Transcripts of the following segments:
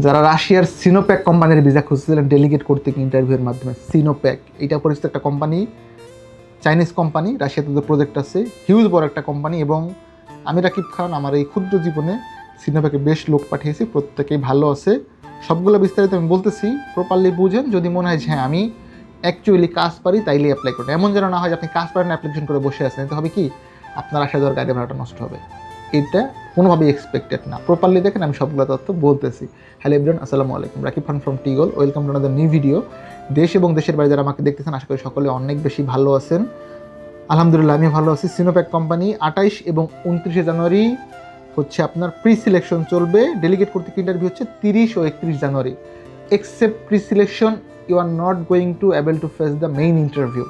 যারা রাশিয়ার সিনোপ্যাক কোম্পানির ভিসা খুঁজছিলেন ডেলিগেট করতে ইন্টারভিউয়ের মাধ্যমে সিনোপ্যাক এটা পরিচিত একটা কোম্পানি চাইনিজ কোম্পানি, রাশিয়াতে যে প্রজেক্ট আছে হিউজ বড় একটা কোম্পানি এবং আমি রাকিব খান আমার এই ক্ষুদ্র জীবনে সিনোপ্যাকে বেশ লোক পাঠিয়েছি, প্রত্যেকেই ভালো আছে। সবগুলো বিস্তারিত আমি বলতেছি প্রপারলি বুঝেন, যদি মনে হয় যে হ্যাঁ আমি অ্যাকচুয়ালি কাজ পারি তাইলে অ্যাপ্লাই করুন। এমন যেন না হয় আপনি কাজ পারেন অ্যাপ্লিকেশন করে বসে আছেন, এতে হবে কি? আপনার আসা যাওয়ার গাড়ি ভাড়াটা নষ্ট হবে। এটা কোনোভাবেই এক্সপেক্টেড না। প্রপারলি দেখেন আমি সবগুলো তথ্য বলতেছি। হ্যালো এভরিওয়ান আসসালামু আলাইকুম। Rakib Khan from টিগল welcome to another new video দেশ এবং দেশের বাইরে যারা আমাকে দেখতেছেন, আশা করি সকলে অনেক বেশি ভালো আছেন। আলহামদুলিল্লাহ আমি ভালো আছি। সিনোপ্যাক কোম্পানি আঠাইশ এবং উনত্রিশে জানুয়ারি হচ্ছে আপনার প্রি সিলেকশন চলবে। ডেলিগেট করতে ইন্টারভিউ হচ্ছে তিরিশ ও একত্রিশ জানুয়ারি। Except pre selection you are not going to able to face the main interview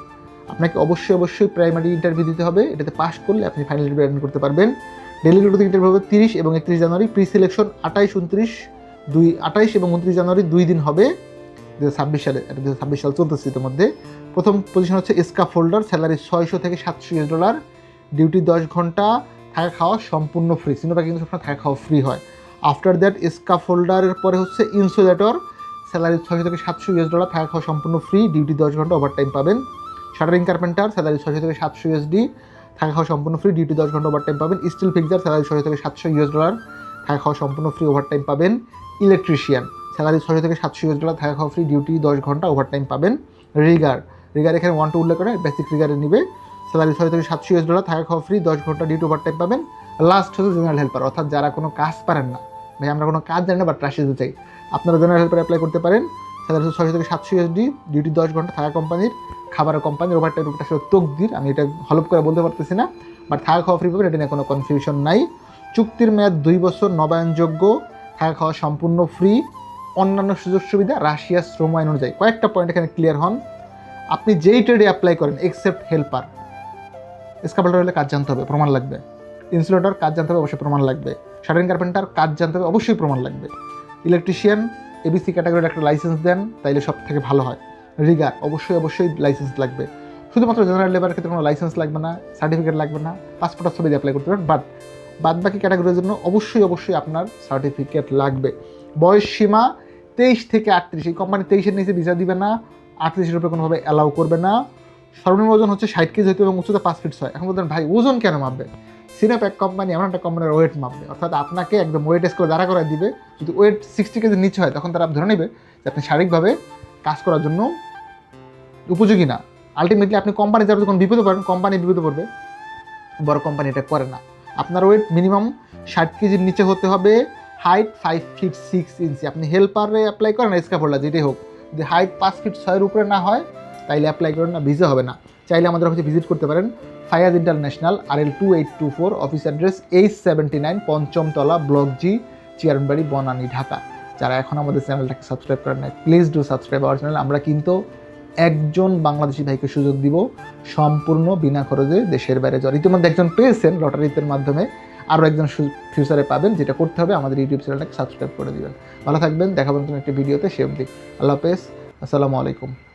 আপনাকে অবশ্যই অবশ্যই প্রাইমারি ইন্টারভিউ দিতে হবে। এটাতে পাস করলে আপনি ফাইনাল ইন্টারভিউ অ্যাটেন্ড করতে পারবেন। ডেলিগেট করতে ইন্টারভিউ হবে তিরিশ এবং একত্রিশ জানুয়ারি। প্রি সিলেকশন আঠাইশ, উনত্রিশ, দুই, আঠাইশ এবং উনত্রিশ জানুয়ারি দুই দিন হবে। দু হাজার ছাব্বিশ সালে দু হাজার ছাব্বিশ সাল চলতেছে ইতিমধ্যে। প্রথম পজিশন হচ্ছে স্কা ফোল্ডার স্যালারি ছয়শো থেকে সাতশো ডলার ডিউটি দশ ঘণ্টা, থাকা খাওয়া সম্পূর্ণ ফ্রি সিনোটা কিন্তু সবসময় থাকা খাওয়া ফ্রি হয়। আফটার দ্যাট স্কা ফোল্ডারের পরে হচ্ছে ইনসুলেটর স্যালারি ছয়শো থেকে সাতশো ইউএস ডলার থাকা খাওয়া সম্পূর্ণ ফ্রি ডিউটি দশ ঘণ্টা ওভার টাইম পাবেন। শাটারিং কার্পেন্টার স্যালারি ছয়শো থেকে সাতশো ইউএসডি থাকা খাওয়া সম্পূর্ণ ফ্রি ডিউটি দশ ঘণ্টা ওভার টাইম পাবেন। স্টিল ফিক্সার স্যালারি ছয়শো থেকে সাতশো ইউএস ডলার থাকা খাওয়া সম্পূর্ণ ফ্রি ওভার টাইম পাবেন। ইলেকট্রিশিয়ান স্যালারি ছয়শো থেকে সাতশো ইউএস ডলার থাকা খাওয়া ফ্রি ডিউটি দশ ঘণ্টা ওভার টাইম পাবেন। রিগার রিগার এখানে ওয়ান টু উল্লেখ করে বেসিক রিগারে নিবে। স্যালারি ছয় থেকে সাতশো ইউএস ডলার থাকা খাওয়া ফ্রি দশ ঘণ্টা ডিউটি ওভার টাইম পাবেন। লাস্ট হচ্ছে জেনারেল হেল্পার অর্থাৎ যারা কোনো কাজ পারেন না। ভাই, আমরা কোনো কাজ জানি না রাশি দিতে চাই আপনারা জেনারেল হেল্পার অ্যাপ্লাই করতে পারেন। স্যালারি ছয়শো থেকে সাতশো ইউএসডি ডিউটি দশ ঘণ্টা থাকা কোম্পানির খাবারের কোম্পানির ওভার টাইম একটা তকদির, আমি এটা হলপ করে বলতে পারতেছি না বাট থাকা খাওয়া ফ্রি পাবেন এটা নিয়ে কোনো কনফিউশন নাই। চুক্তির মেয়াদ দুই বছর, নবায়নযোগ্য, থাকা খাওয়া সম্পূর্ণ ফ্রি অন্যান্য সুযোগ সুবিধা, রাশিয়া শ্রম আইন অনুযায়ী। কয়েকটা পয়েন্ট এখানে ক্লিয়ার হন। আপনি যেই ট্রেডে অ্যাপ্লাই করেন এক্সেপ্ট হেল্পার স্কাপাল্টার হলে কাজ জানতে হবে, প্রমাণ লাগবে। ইনসুলেটর কাজ জানতে হবে, অবশ্যই প্রমাণ লাগবে। শাটারিং কার্পেন্টার কাজ জানতে হবে, অবশ্যই প্রমাণ লাগবে। ইলেকট্রিশিয়ান এবিসি ক্যাটাগরির একটা লাইসেন্স দেন, তাইলে সব থেকে ভালো হয়। রিগার অবশ্যই অবশ্যই লাইসেন্স লাগবে। শুধুমাত্র জেনারেল লেবারের ক্ষেত্রে কোনো লাইসেন্স লাগবে না সার্টিফিকেট লাগবে না পাসপোর্টের ছবি অ্যাপ্লাই করতে পারেন বাট বাদ বাকি ক্যাটাগরির জন্য অবশ্যই অবশ্যই আপনার সার্টিফিকেট লাগবে। বয়স সীমা তেইশ থেকে আটত্রিশ। এই কোম্পানি তেইশের নিচে ভিসা দিবে না, আটত্রিশের উপরে কোনোভাবে অ্যালাউ করবে না। সর্বনিম্ন ওজন হচ্ছে ষাট কেজি হতে এবং উচ্চতা পাঁচ ফিট ছয়। এখন বলতেন, ভাই, ওজন কেন মাপবে? সিনেপ্যাক কোম্পানি এমন একটা কোম্পানির ওয়েট মাপবে। অর্থাৎ আপনাকে একদম ওয়েট স্কেলে দাঁড়া করে দিবে। যদি ওয়েট সিক্সটি কেজির নিচে হয়, তখন তারা ধরে নেবে যে আপনি শারীরিকভাবে কাজ করার জন্য উপযোগী না। আলটিমেটলি আপনি কোম্পানি যারা যখন বিপদে পড়েন কোম্পানি বিপদে পড়বে, বড় কোম্পানি এটা করে না। আপনার ওয়েট মিনিমাম ষাট কেজির নিচে হতে হবে height five feet six inch আপনি হেল্পারে অ্যাপ্লাই করেন স্কাফোল্ডার যেটাই হোক। যদি হাইট পাঁচ ফিট ছয়ের উপরে না হয়, তাইলে অ্যাপ্লাই করেন না ভিসা হবে না। চাইলে আমাদের অফিসে ভিজিট করতে পারেন। Fayaz international R L two eight two four office address H seventy nine পঞ্চমতলা block G Chairmanbari Banani Dhaka যারা এখন আমাদের চ্যানেলটাকে সাবস্ক্রাইব করেন না please do subscribe our channel আমরা কিন্তু একজন বাংলাদেশি ভাইকে সুযোগ দিব সম্পূর্ণ বিনা খরচে দেশের বাইরে যাওয়ার। ইতিমধ্যে একজন পেয়েছেন লটারিতের মাধ্যমে। আরও একজন ফিউচারে পাবেন, যেটা করতে হবে আমাদের ইউটিউব চ্যানেলটাকে সাবস্ক্রাইব করে দেবেন। ভালো থাকবেন দেখাবেন একটি ভিডিওতে, সে অবধি। আল্লাহ হাফেজ, আসসালামু আলাইকুম।